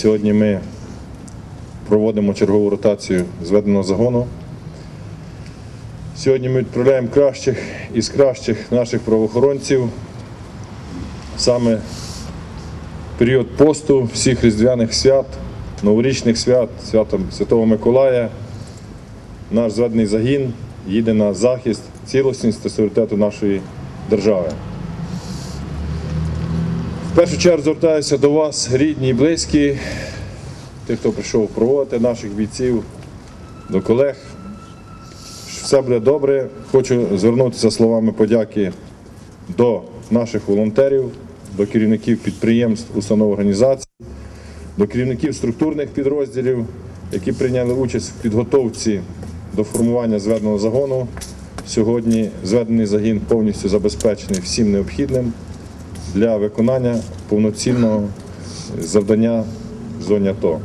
Сьогодні ми проводимо чергову ротацію зведеного загону. Сьогодні ми відправляємо кращих із кращих наших правоохоронців саме період посту всіх різдвяних свят, новорічних свят, святом Святого Миколая. Наш зведений загін їде на захист цілісності та суверенітету нашої держави. В першу чергу звертаюся до вас, рідні і близькі, тих, хто прийшов проводити наших бійців, до колег. Все буде добре. Хочу звернутися словами подяки до наших волонтерів, до керівників підприємств, установ організацій, до керівників структурних підрозділів, які прийняли участь в підготовці до формування зведеного загону. Сьогодні зведений загін повністю забезпечений всім необхідним для виконання повноцінного завдання в зоні АТО.